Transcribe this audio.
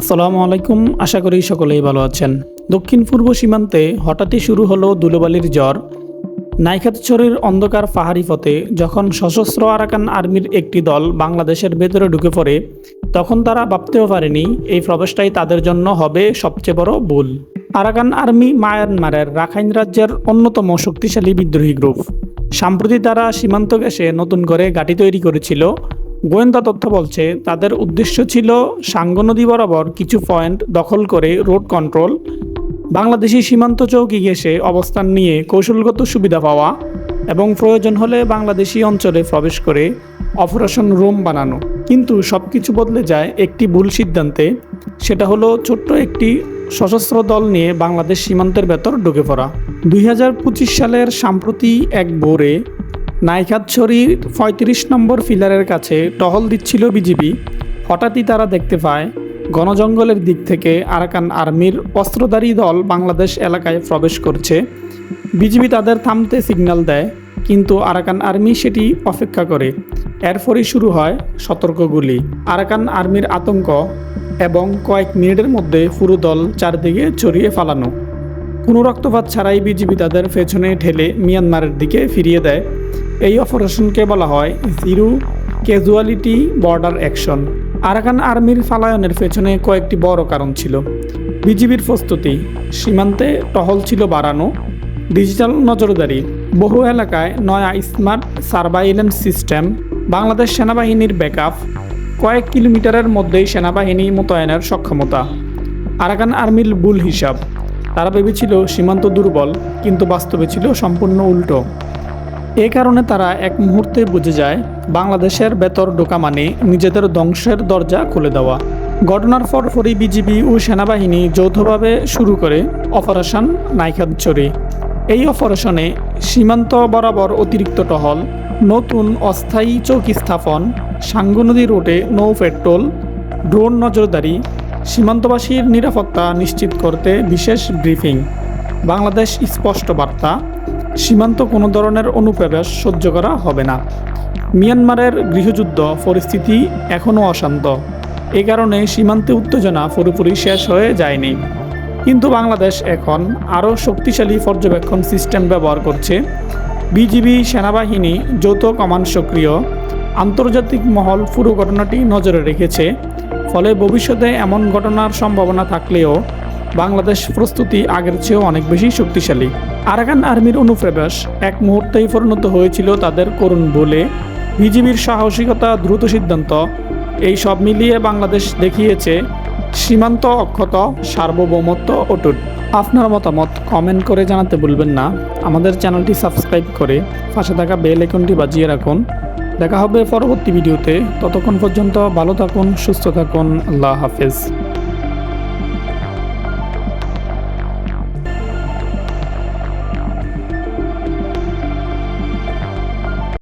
আসসালামু আলাইকুম, আশা করি সকলেই ভালো আছেন। দক্ষিণ পূর্ব সীমান্তে হঠাৎই শুরু হলো দুলোবালির জ্বর। নাইখাতছড়ির অন্ধকার পাহাড়ি পথে যখন সশস্ত্র আরাকান আর্মির একটি দল বাংলাদেশের ভেতরে ঢুকে পড়ে, তখন তারা ভাবতেও পারেনি এই প্রবেশটাই তাদের জন্য হবে সবচেয়ে বড় ভুল। আরাকান আর্মি মায়ানমারের রাখাইন রাজ্যের অন্যতম শক্তিশালী বিদ্রোহী গ্রুপ। সাম্প্রতি তারা সীমান্ত গ্যাসে নতুন করে ঘাঁটি তৈরি করেছিল গোয়েন্দা তথ্য বলছে, তাদের উদ্দেশ্য ছিল সাঙ্গ নদী বরাবর কিছু পয়েন্ট দখল করে রোড কন্ট্রোল, বাংলাদেশি সীমান্ত চৌকি ঘেঁষে অবস্থান নিয়ে কৌশলগত সুবিধা পাওয়া এবং প্রয়োজন হলে বাংলাদেশি অঞ্চলে প্রবেশ করে অপারেশন রোম বানানো। কিন্তু সব কিছু বদলে যায় একটি ভুল সিদ্ধান্তে, সেটা হলো ছোট্ট একটি সশস্ত্র দল নিয়ে বাংলাদেশ সীমান্তের ভেতর ঢুকে পড়া। দুই হাজার পঁচিশ সালের সাম্প্রতি এক ভোরে নাইখাতছড়ির পঁয়ত্রিশ নম্বর ফিলারের কাছে টহল দিচ্ছিল বিজিবি। হঠাৎই তারা দেখতে পায়, গণজঙ্গলের দিক থেকে আরাকান আর্মির অস্ত্রধারী দল বাংলাদেশ এলাকায় প্রবেশ করছে। বিজিবি তাদের থামতে সিগন্যাল দেয়, কিন্তু আরাকান আর্মি সেটি অপেক্ষা করে। এরপরই শুরু হয় সতর্ক গুলি। আরাকান আর্মির আতঙ্ক এবং কয়েক মিনিটের মধ্যে পুরো দল চারদিকে ছড়িয়ে ফালানো। কোনো রক্তপাত ছাড়াই বিজিবি তাদের পেছনে ঠেলে মিয়ানমারের দিকে ফিরিয়ে দেয়। এই অপারেশনকে বলা হয় zero casualty border action. Arakan আর্মির ফালায়নের পেছনে কয়েকটি বড় কারণ ছিল। বিজিবির প্রস্তুতি, সীমান্তে টহল ছিল বাড়ানো, ডিজিটাল নজরদারি, বহু এলাকায় নয়া স্মার্ট সার্ভাইলেন্স সিস্টেম, বাংলাদেশ সেনাবাহিনীর ব্যাকআপ, কয়েক কিলোমিটারের মধ্যেই সেনাবাহিনী মোতায়েনের সক্ষমতা। আরাকান আর্মির ভুল হিসাব, তারা ভেবেছিল সীমান্ত দুর্বল, কিন্তু বাস্তবে ছিল সম্পূর্ণ উল্টো। এ কারণে তারা এক মুহূর্তে বুঝে যায়, বাংলাদেশের বেতর ঢোকা মানে নিজেদের ধ্বংসের দরজা খুলে দেওয়া। ঘটনার পরপরই বিজিবি ও সেনাবাহিনী যৌথভাবে শুরু করে অপারেশন নাইখাদচরি এই অপারেশনে সীমান্ত বরাবর অতিরিক্ত টহল, নতুন অস্থায়ী চৌকি স্থাপন, সাঙ্গু নদী রোডে নৌ পেট্রোল, ড্রোন নজরদারি, সীমান্তবাসীর নিরাপত্তা নিশ্চিত করতে বিশেষ ব্রিফিং। বাংলাদেশ স্পষ্ট বার্তা। সীমান্ত কোনো ধরনের অনুপ্রবেশ সহ্য করা হবে না। মিয়ানমারের গৃহযুদ্ধ পরিস্থিতি এখনও অশান্ত। এ কারণে সীমান্তে উত্তেজনা পুরোপুরি শেষ হয়ে যায়নি। কিন্তু বাংলাদেশ এখন আরও শক্তিশালী পর্যবেক্ষণ সিস্টেম ব্যবহার করছে। বিজিবি সেনাবাহিনী যৌথ কমান্ড সক্রিয়। আন্তর্জাতিক মহল পুরো ঘটনাটি নজরে রেখেছে। ফলে ভবিষ্যতে এমন ঘটনার সম্ভাবনা থাকলেও বাংলাদেশ প্রস্তুতি আগের চেয়েও অনেক বেশি শক্তিশালী। আরাকান আর্মির অনুপ্রবেশ এক মুহূর্তেই পরিণত হয়েছিল তাদের করুণ বলে বিজিবির সাহসিকতা দ্রুত সিদ্ধান্ত। এই সব মিলিয়ে বাংলাদেশ দেখিয়েছে সীমান্ত অক্ষত সার্বভৌমত্ব অটুট। আপনার মতামত কমেন্ট করে জানাতে ভুলবেন না। আমাদের চ্যানেলটি সাবস্ক্রাইব করে পাশে থাকা বেল আইকনটি বাজিয়ে রাখুন। দেখা হবে পরবর্তী ভিডিওতে। ততক্ষণ পর্যন্ত ভালো থাকুন, সুস্থ থাকুন। আল্লাহ হাফেজ।